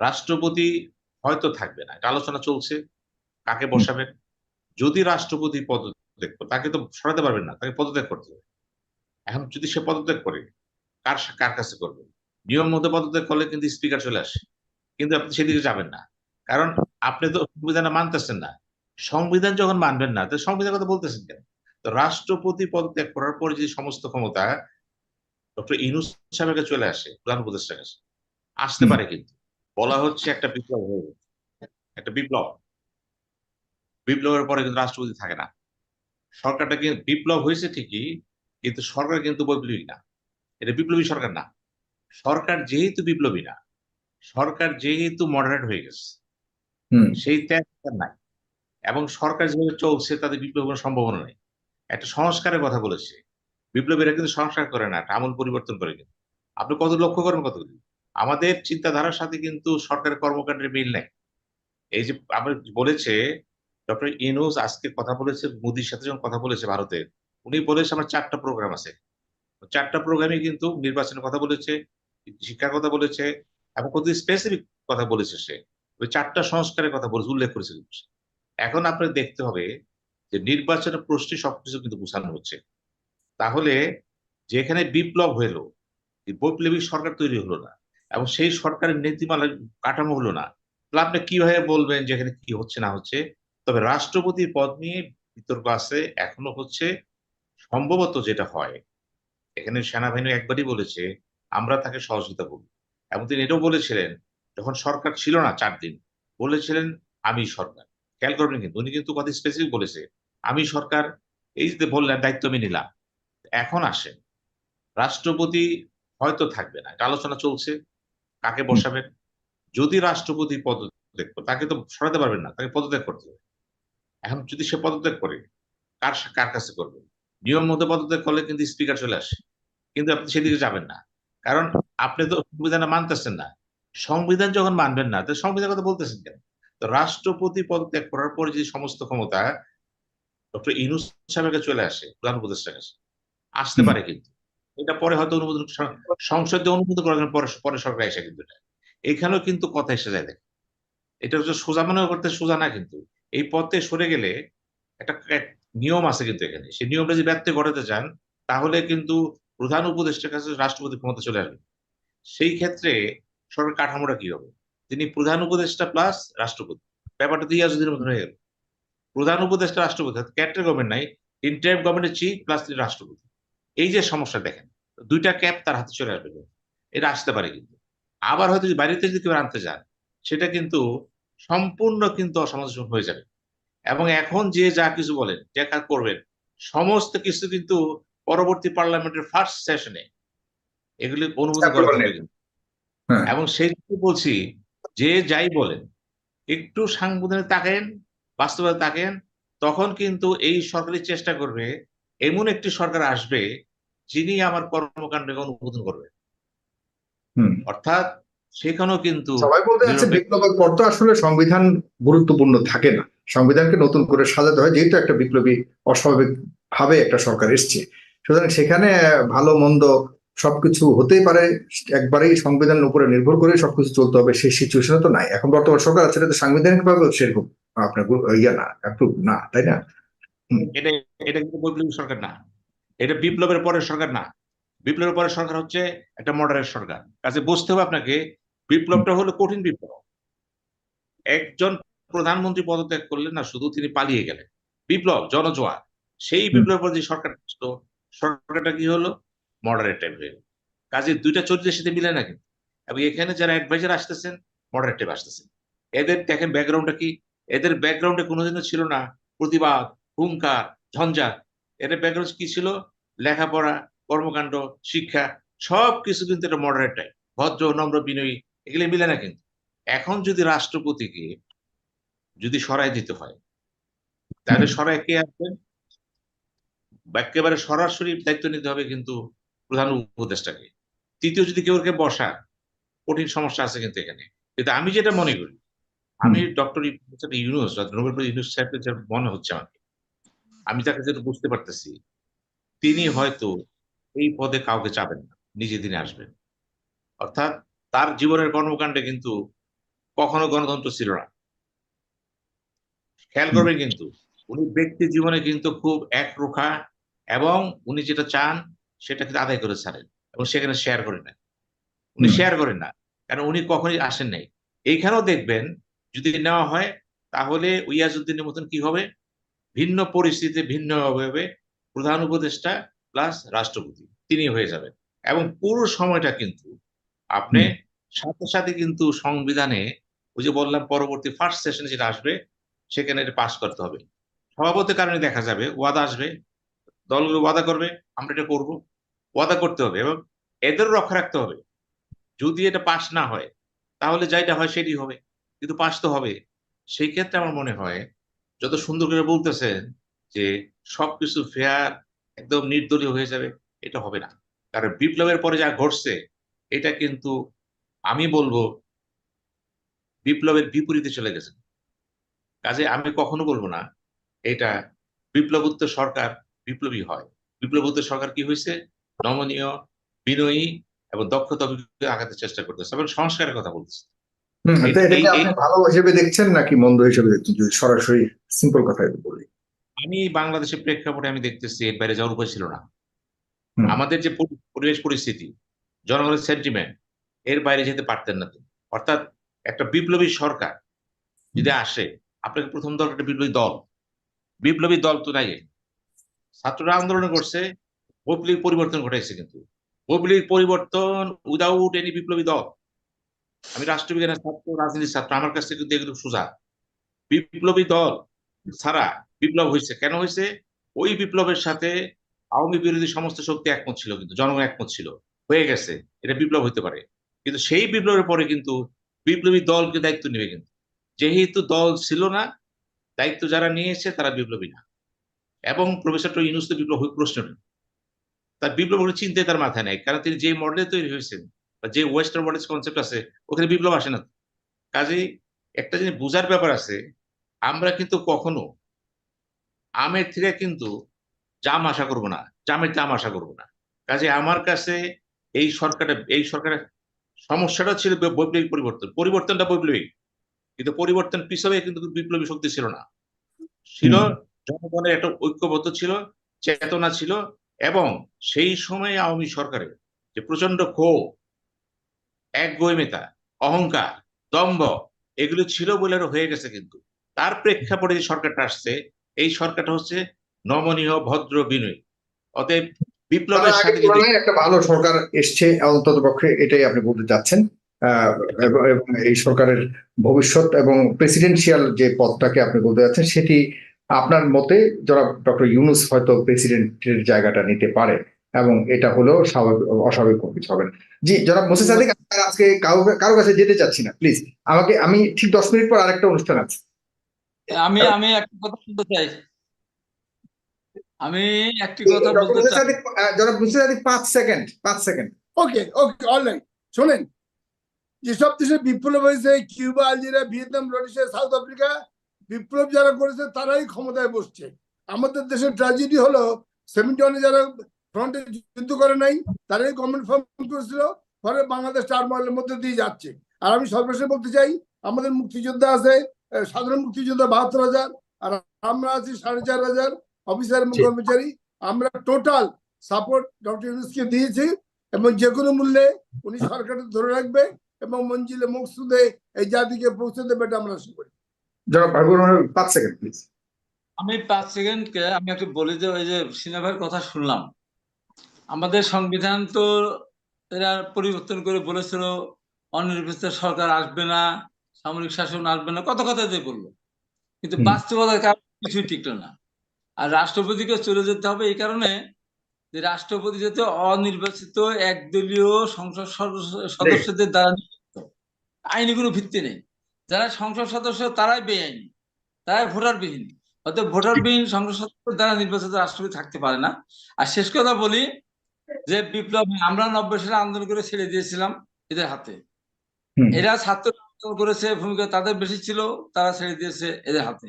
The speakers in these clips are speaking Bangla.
রাষ্ট্রপতি হয়তো থাকবে না এটা আলোচনা চলছে কাকে বসাবেন যদি রাষ্ট্রপতি পদত্যাগ করে তাকে তো সরাতে পারবেন না তাকে পদত্যাগ করতে হবে। এখন যদি সে পদত্যাগ করে কার কার কাছে করবে? নিয়ম মতো পদত্যাগ করলে কিন্তু স্পিকার চলে আসে কিন্তু আপনি সেদিকে যাবেন না। কারণ আপনি তো সংবিধান মানতেছেন না। সংবিধান যখন মানবেন না তো সংবিধান কথা বলতেছেন কেন? তো রাষ্ট্রপতি পদত্যাগ করার পরে যে সমস্ত ক্ষমতা ডক্টর ইনুস সাহেবের চলে আসে প্রধান উপদেষ্টার কাছে আসতে পারে কিন্তু। বলা হচ্ছে একটা বিপ্লব হয়ে গেছে। একটা বিপ্লব। বিপ্লবের পরে কিন্তু রাষ্ট্রপতি থাকে না। সরকারটা কিন্তু বিপ্লব হয়েছে ঠিকই কিন্তু সরকার কিন্তু বৈপ্লবী না। এটা বিপ্লবী সরকার না। সরকার যেহেতু বিপ্লবী না সরকার যেহেতু মডারেট হয়ে গেছে হুম। সেই ত্যাগ নাই। এবং সরকার যেভাবে চলছে তাদের বিপ্লব কোনো সম্ভাবনা নেই। একটা সংস্কারের কথা বলেছে। বিপ্লবীরা কিন্তু সংস্কার করে না আমূল পরিবর্তন করে কিন্তু। আপনি কত লক্ষ্য করেন কতগুলি? আমাদের চিন্তাধারার সাথে কিন্তু সরকারের কর্মকাণ্ডের মিল নেই। এই যে আমার বলেছে, ডক্টর ইনুস আজকে কথা বলেছে, মোদির সাথে যখন কথা বলেছে ভারতের উনি বলেছে আমার চারটা প্রোগ্রাম আছে। চারটা প্রোগ্রামে কিন্তু নির্বাচনের কথা বলেছে, শিক্ষার কথা বলেছে এবং কত স্পেসিফিক কথা বলেছে সে। ওই চারটা সংস্কারের কথা বলেছে, উল্লেখ করেছে। এখন আপনার দেখতে হবে যে নির্বাচনের প্রশ্নে সবকিছু কিন্তু বোঝানো হচ্ছে। তাহলে যেখানে বিপ্লব হলো বৈপ্লবিক সরকার তৈরি হলো না। এবং সেই সরকারের নীতিমালা কাঠামো হলো না। তাহলে আপনি কীভাবে বলবেন যে এখানে কি হচ্ছে, না হচ্ছে? তবে রাষ্ট্রপতির পদ নিয়ে বিতর্ক আছে, এখনও হচ্ছে। সম্ভবত যেটা হয়, এখানে সেনাবাহিনী একবারই বলেছে, আমরা তাকে সহযোগিতা করব। এবং তিনি এটাও বলেছিলেন, যখন সরকার ছিল না চার দিন, বলেছিলেন, আমি সরকার। খেয়াল করবেন কিন্তু, উনি কিন্তু কথা স্পেসিফিক বলেছে, আমি সরকার, এই যে বললেন, দায়িত্ব আমি নিলাম। এখন আসেন। রাষ্ট্রপতি হয়তো থাকবে না আলোচনা চলছে। কাকে বসাবেন? যদি রাষ্ট্রপতি পদত্যাগ করে তাকে তো সরাতে পারবেন না তাকে পদত্যাগ করতে হবে। এখন যদি সে পদত্যাগ করে কার কার কাছে করবে? নিয়ম মতো পদত্যাগ করলে কিন্তু স্পিকার চলে আসে। কিন্তু আপনি সেদিকে যাবেন না। কারণ আপনি তো সংবিধান মানতেছেন না। সংবিধান যখন মানবেন না তো সংবিধান কথা বলতেছেন কেন? তো রাষ্ট্রপতি পদত্যাগ করার পরে যে সমস্ত ক্ষমতা ডক্টর ইনুস সাহেবের কাছে চলে আসে প্রধান উপদেষ্টার কাছে। আসতে পারে কিন্তু। এটা পরে হয়তো অনুমোদন, সংসদে অনুমোদন করার পরে পরে সরকার এসে কিন্তু এটা এখানেও কিন্তু কথা এসে যায় দেখ এটা হচ্ছে সোজা মনে করতে সোজা না কিন্তু। এই পথে সরে গেলে একটা নিয়ম আছে কিন্তু এখানে। সেই নিয়মটা যদি ব্যর্থ ঘটাতে চান, তাহলে কিন্তু প্রধান উপদেষ্টার কাছে রাষ্ট্রপতি ক্ষমতা চলে আসবে। সেই ক্ষেত্রে সরকার কাঠামোটা কি হবে? তিনি প্রধান উপদেষ্টা প্লাস রাষ্ট্রপতি। ব্যাপারটা দুই আজুদের মতন হয়ে গেল। প্রধান উপদেষ্টা, রাষ্ট্রপতি ক্যাটের গভর্নমেন্ট নাই ইন্টারিম গভর্নমেন্টের চিফ প্লাস তিনি রাষ্ট্রপতি। এই যে সমস্যা দেখেন দুইটা ক্যাপ তার হাতে চলে আসবে এটা আসতে পারে কিন্তু আবার হয়তো বাড়িতে যদি কেউ আনতে যান সেটা কিন্তু সম্পূর্ণ কিন্তু অসামঞ্জস্য হয়ে যাবে এবং এখন যে যা কিছু বলেন যে করবেন সমস্ত কিছু কিন্তু পরবর্তী পার্লামেন্টের ফার্স্ট সেশনে এগুলি অনুমোদন করা হবে। হ্যাঁ। এবং সেই বলছি যে যাই বলেন একটু সাংবিধানে তাকেন বাস্তবে তাকেন তখন কিন্তু এই সরকারি চেষ্টা করবে এমন একটি সরকার আসবে যিনি আমার কর্মকাণ্ডকে অনুমোদন করবে হুম। অর্থাৎ সেখানেও কিন্তু সবাই বলতে যাচ্ছে বিপ্লবের পর তো আসলে সংবিধান গুরুত্বপূর্ণ থাকে না। সংবিধানকে নতুন করে সাজাতে হয় যেহেতু একটা বিপ্লবী অস্বাভাবিক ভাবে একটা সরকার এসছে। সুতরাং সেখানে ভালো মন্দ সবকিছু হতেই পারে। একবারেই সংবিধানের উপরে নির্ভর করে সবকিছু চলতে হবে সেই সিচুয়েশনে তো নাই। এখন বর্তমান সরকার আছে এটা তো সাংবিধানিক ভাবে সেরকম আপনার ইয়ে না অ্যাপ্রুভ না তাই না? এটা এটা কিন্তু বৈপ্লবিক সরকার না। এটা বিপ্লবের পরের সরকার না। বিপ্লবের পরের সরকার হচ্ছে একটা মডারেট সরকার। কাজে বুঝতে হবে আপনাকে বিপ্লবটা হলো কঠিন বিপ্লব। একজন প্রধানমন্ত্রী পদত্যাগ করলেন না শুধু তিনি পালিয়ে গেলেন। বিপ্লব জনজোয়ার। সেই বিপ্লবের পর যে সরকার সরকারটা কি হলো? মডারেট টাইপ হয়ে গেল। কাজে দুইটা চরিত্রের সাথে মিলে না কিন্তু। এবং এখানে যারা অ্যাডভাইজার আসতেছেন মডারেট টাইপ আসতেছেন। এদের দেখেন ব্যাকগ্রাউন্ডটা কি? এদের ব্যাকগ্রাউন্ডে কোনোদিনও ছিল না। প্রতিবাদ হুঙ্কার ঝঞ্ঝাট এদের ব্যাকগ্রাউন্ড কি ছিল? লেখাপড়া কর্মকাণ্ড শিক্ষা সব কিছু কিন্তু এটা মডারেট টাইপ ভদ্র নম্র বিনয়ী এগুলো মিলে না কিন্তু। এখন যদি রাষ্ট্রপতিকে যদি সরাই দিতে হয় তাহলে সরাই কে আসবেন? একেবারে সরাসরি দায়িত্ব নিতে হবে কিন্তু প্রধান উপদেষ্টাকে। তৃতীয় যদি কেউ কে বসা কঠিন সমস্যা আছে কিন্তু এখানে। কিন্তু আমি যেটা মনে করি আমি ডক্টর ইউনুস নোবেল ইউনুস সাহেবকে মনে হচ্ছে আমাকে। আমি তাকে যেটা বুঝতে পারতেছি। তিনি হয়তো এই পদে কাউকে চাবেন না নিজে দিনে আসবেন। অর্থাৎ তার জীবনের কর্মকাণ্ডে কিন্তু কখনো গণতন্ত্র ছিল না। খেয়াল করবেন কিন্তু উনি ব্যক্তি জীবনে কিন্তু খুব একরোখা এবং উনি যেটা চান সেটা কিন্তু আদায় করে ছাড়েন এবং সেখানে শেয়ার করেন না। উনি শেয়ার করেন না কারণ উনি কখনই আসেন নাই। এইখানেও দেখবেন যদি নেওয়া হয় তাহলে ইয়াজউদ্দিনের মতন কি হবে? ভিন্ন পরিস্থিতিতে ভিন্ন ভাবে প্রধান উপদেষ্টা প্লাস রাষ্ট্রপতি তিনি হয়ে যাবেন। এবং পুরো সময়টা কিন্তু আপনি সাথে সাথে কিন্তু সংবিধানে ওই যে বললাম পরবর্তী ফার্স্ট সেশনে যেটা আসবে সেখানে এটা পাস করতে হবে। স্বভাবতের কারণে দেখা যাবে ওয়াদা আসবে দলগুলো ওয়াদা করবে আমরা এটা করব। ওয়াদা করতে হবে এবং এদেরও রক্ষা রাখতে হবে যদি এটা পাস না হয় তাহলে যেটা হয় সেটি হবে কিন্তু পাস তো হবে। সেই ক্ষেত্রে আমার মনে হয় যত সুন্দর করে বলতেছেন যে সবকিছু ফেয়ার একদম নির্দলীয় হয়ে যাবে, এটা হবে না। কারণ বিপ্লবের পরে যা ঘটছে, এটা কিন্তু আমি বলব বিপ্লবের বিপরীতে চলে গেছে। কাজে আমি কখনো বলব না, এটা বিপ্লবোত্তর সরকার বিপ্লবী হয়। বিপ্লবোত্তর সরকার কি হয়েছে? নমনীয়, বিনয়ী এবং দক্ষতা আগাতে চেষ্টা করতেছে এবং সংস্কারের কথা বলতেছে। ভালো হিসেবে দেখছেন নাকি মন্দ হিসেবে দেখছেন? যদি সরাসরি সিম্পল কথা বলি। আমি বাংলাদেশের প্রেক্ষাপটে আমি দেখতেছি এর বাইরে যাওয়ার উপায় ছিল না। আমাদের যে পরিবেশ পরিস্থিতি জনগণের সেন্টিমেন্ট এর বাইরে যেতে পারতেন না তিনি। অর্থাৎ একটা বিপ্লবী সরকার যদি আসে আপনাকে প্রথম দল একটা বিপ্লবী দল। বিপ্লবী দল তো নাই। ছাত্ররা আন্দোলন করছে বৈপ্লবিক পরিবর্তন ঘটাইছে কিন্তু। বৈপ্লবিক পরিবর্তন উইদাউট এনি বিপ্লবী দল। আমি রাষ্ট্রবিজ্ঞানের ছাত্র, রাজনীতির ছাত্র, আমার কাছে কিন্তু এগুলো সোজা। বিপ্লবী দল ছাড়া বিপ্লব হয়েছে কেন হয়েছে ওই বিপ্লবের সাথে আওয়ামী বিরোধী সমস্ত শক্তি একমত ছিল কিন্তু, জনগণ একমত ছিল। হয়ে গেছে। এটা বিপ্লব হতে পারে। কিন্তু সেই বিপ্লবের পরে কিন্তু বিপ্লবী দলকে দায়িত্ব নেবে কিন্তু। যেহেতু দল ছিল না, দায়িত্ব যারা নিয়েছে তারা বিপ্লবী না। এবং প্রফেসর ইউনুস তো বিপ্লব প্রশ্ন নেই তার বিপ্লব চিন্তায় তার মাথায় নেই। কারণ তিনি যে মডেলে তৈরি হয়েছেন যে ওয়েস্টার্ন মডেল কনসেপ্ট আছে ওখানে বিপ্লব আসে না। কাজেই একটা জিনিস বোঝার ব্যাপার আছে আমরা কিন্তু কখনো আমের থেকে কিন্তু জাম আশা করব না জামের জাম আশা করব না। কাজে আমার কাছে এই সরকারের এই সরকারের সমস্যাটা ছিল বৈপ্লবিক পরিবর্তন। পরিবর্তনটা বৈপ্লবিক কিন্তু পরিবর্তন পিছনে কিন্তু বিপ্লবী শক্তি ছিল না। ছিল। জনগণের একটা ঐক্যবদ্ধ ছিল চেতনা ছিল এবং সেই সময়ে আওয়ামী সরকারের যে প্রচণ্ড ক্ষোভ একগৈমিতা অহংকার দম্ভ এগুলো ছিল বলে হয়ে গেছে কিন্তু। তার প্রেক্ষাপটে যে সরকারটা আসছে এই সরকারটা হচ্ছে নমনীয় ভদ্র বিনয়ী। অতএব বিপ্লবের সাথে একটা ভালো সরকার এসছে অন্তত পক্ষে এটাই আপনি বলতে চাচ্ছেন। এবং এই সরকারের ভবিষ্যৎ এবং প্রেসিডেন্সিয়াল যে পদটাকে আপনি বলতে যাচ্ছেন সেটি আপনার মতে যারা ডক্টর ইউনুস হয়তো প্রেসিডেন্টের জায়গাটা নিতে পারে এবং এটা হলেও স্বাভাবিক অস্বাভাবিক কোনো কিছু হবে না। জি জনাব মোসে সাদিক আজকে কারও কারও কাছে যেতে চাচ্ছি না প্লিজ আমাকে আমি ঠিক দশ মিনিট পর আরেকটা অনুষ্ঠান আছে। আমি আমি একটা কথা বলতে চাই। আমি একটি কথা বলতে চাই। জনাব মোসে সাদিক পাঁচ সেকেন্ড পাঁচ সেকেন্ড। ওকে ওকে অলরাইট শোনেন। যেসব দেশে বিপ্লব হয়েছে Cuba Algeria Vietnam Rhodesia South Africa বিপ্লব যারা করেছে তারাই ক্ষমতায় বসছে। আমাদের দেশের ট্র্যাজেডি হলো সেভেন্টি ওয়ানে যারা ফ্রন্টে যুদ্ধ করে নাই তারাই গভর্নমেন্ট ফর্ম করেছিল ফলে বাংলাদেশ টার্মোয়েলের মধ্যে দিয়ে যাচ্ছে। আর আমি সর্বশেষ বলতে চাই আমাদের মুক্তিযোদ্ধা আছে সাধারণ মুক্তিযোদ্ধা বাহাত্তর হাজার আর আমরা আছি সাড়ে চার হাজার অফিসার এবং কর্মচারী। আমরা টোটাল সাপোর্ট ডক্টর ইউনুসকে দিয়েছি এবং যে কোনো মূল্যে উনি সরকারকে ধরে রাখবে এবং মঞ্জিলে মকসুদে এই জাতিকে পৌঁছে দেবে এটা আমরা আশা করি। পাঁচ সেকেন্ড প্লিজ আমি পাঁচ সেকেন্ডকে আমি একটু বলি যে ওই যে সিনেমার কথা শুনলাম। আমাদের সংবিধান তো এরা পরিবর্তন করে বলেছিল অনির্বাচিত সরকার আসবে না সামরিক শাসন আসবে না কত কথা যে বলল। কিন্তু বাস্তবতার কারণে কিছুই টিকলো না। আর রাষ্ট্রপতিকে চলে যেতে হবে এই কারণে যে রাষ্ট্রপতি যাতে অনির্বাচিত একদলীয় সংসদ সদস্য- সদস্যদের দ্বারা আইনি কোনো ভিত্তি নেই। যারা সংসদ সদস্য তারাই বেআইনি। তারাই ভোটারবিহীন। অর্থাৎ ভোটারবিহীন সংসদ সদস্য দ্বারা নির্বাচিত রাষ্ট্রপতি থাকতে পারে না। আর শেষ কথা বলি যে বিপ্লব আমরা নব্বই সালে আন্দোলন করে ছেড়ে দিয়েছিলাম এদের হাতে। এরা ছাত্র আন্দোলন করেছে ভূমিকা তাদের বেশি ছিল তারা ছেড়ে দিয়েছে এদের হাতে।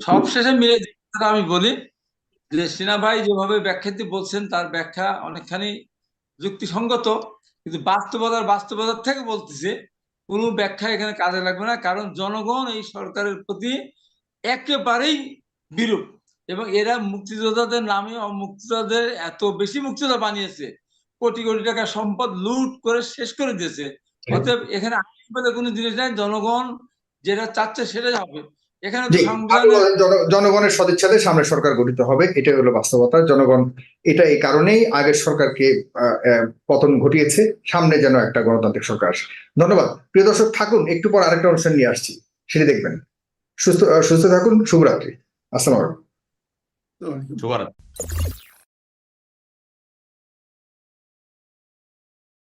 সব শেষে মিলে আমি বলি যে সিনা ভাই যেভাবে ব্যাখ্যাটি বলছেন তার ব্যাখ্যা অনেকখানি যুক্তিসঙ্গত কিন্তু বাস্তবতার বাস্তবতার থেকে বলতেছে কোনো ব্যাখ্যা এখানে কাজে লাগবে না কারণ জনগণ এই সরকারের প্রতি একেবারেই বিরূপ। এবং এরা মুক্তিযোদ্ধাদের নামে মুক্তিযোদ্ধাদের এত বেশি মুক্তিযোদ্ধা বানিয়েছে কোটি কোটি টাকা সম্পদ লুট করে শেষ করে দিয়েছে। অতএব এখানে আইন কোনো জিনিস নাই জনগণ যেটা চাচ্ছে সেটাই হবে। এখানে জনগণের সদিচ্ছাতে সামনে সরকার গঠিত হবে এটাই হলো বাস্তবতা। জনগণ এটা এই কারণেই আগের সরকারকে পতন ঘটিয়েছে সামনে যেন একটা গণতান্ত্রিক সরকার আসে। ধন্যবাদ। প্রিয় দর্শক থাকুন একটু পর আরেকটা অনুষ্ঠান নিয়ে আসছি সেটি দেখবেন। সুস্থ সুস্থ থাকুন শুভরাত্রি। আসসালামু আলাইকুম। শুভরাত্রি